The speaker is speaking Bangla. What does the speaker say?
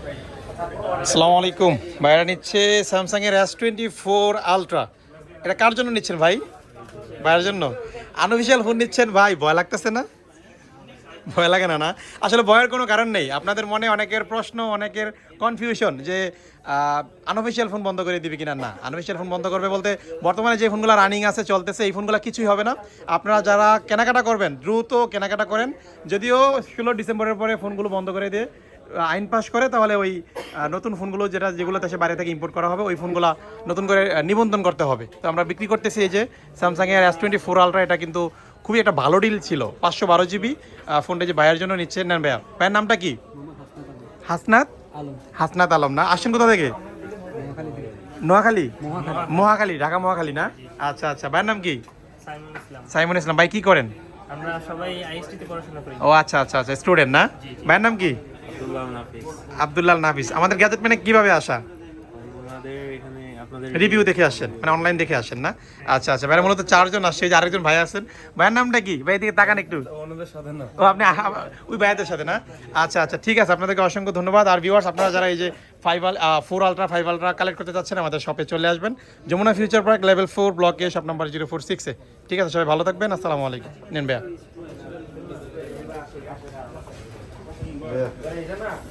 আসসালামু আলাইকুম। ভাইরা নিচ্ছে স্যামসাং এর এস টোয়েন্টি ফোর আলট্রা এটা কার জন্য নিচ্ছেন ভাই? ভাইয়ের জন্য। আনঅফিসিয়াল ফোন নিচ্ছেন ভাই, ভয় লাগতেছে না? ভয় লাগে না না? আসলে ভয়ের কোনো কারণ নেই। আপনাদের মনে অনেকের প্রশ্ন, অনেকের কনফিউশন যে আনঅফিসিয়াল ফোন বন্ধ করে দিবে কিনা? না আনঅফিসিয়াল ফোন বন্ধ করবে বলতে বর্তমানে যে ফোনগুলো রানিং আছে, চলতেছে, এই ফোনগুলো কিছুই হবে না। আপনারা যারা কেনাকাটা করবেন, দ্রুত কেনাকাটা করেন। যদিও ষোলো ডিসেম্বরের পরে ফোনগুলো বন্ধ করে দিয়ে আইন পাস করে তাহলে ওই নতুন ফোনগুলো যেটা যেগুলো দেশে বাইরে থেকে ইম্পোর্ট করা হবে ওই ফোনগুলো নতুন করে নিবন্ধন করতে হবে। তো আমরা বিক্রি করতেছি এই যে স্যামসাং এর এস টোয়েন্টি ফোর আলট্রা এটা কিন্তু খুবই একটা ভালো ডিল ছিল পাঁচশো বারো জিবি ফোনটা যে ভাইয়ের জন্য নিচ্ছেন নেন ভাইয়া ভাইয়ের নামটা কি? হাসনাত? আলম হাসনাত আলম না? আসছেন কোথা থেকে? নোয়াখালী। মহাখালী ঢাকা মহাখালী না? আচ্ছা আচ্ছা ভাইয়ের নাম কি? সাইমন ইসলাম। ভাই কি করেন? আমরা সবাই আইএসটিতে পড়াশোনা করি। ও আচ্ছা আচ্ছা আচ্ছা স্টুডেন্ট না? ভাইয়ের নাম কি? আব্দুল্লাহ নাফিস। আমাদের গ্যাজেট মানে কীভাবে আসা? আমাদের এখানে আপনাদের রিভিউ দেখে আসেন মানে অনলাইন দেখে আসেন না? আচ্ছা আচ্ছা ভাইরা মূলত চারজন আসছে যে আরেকজন ভাই আছেন। ভাইয়ের নামটা কি? ভাই দিকে তাকান একটু। অন্যদের সাথে না। ও আপনি ওই ভাইয়াদের সাথে না? আচ্ছা আচ্ছা ঠিক আছে আপনাদেরকে অসংখ্য ধন্যবাদ। আর ভিউয়ার্স আপনারা যারা এই যে five four ultra five ultra collect করতে চাচ্ছেন আমাদের শপে চলে আসবেন। Jamuna future park level four ব্লকে শপ নাম্বার জিরো ফোর সিক্সে ঠিক আছে সবাই ভালো থাকবেন। আসসালামু আলাইকুম। নেন ভাইয়া। Yeah.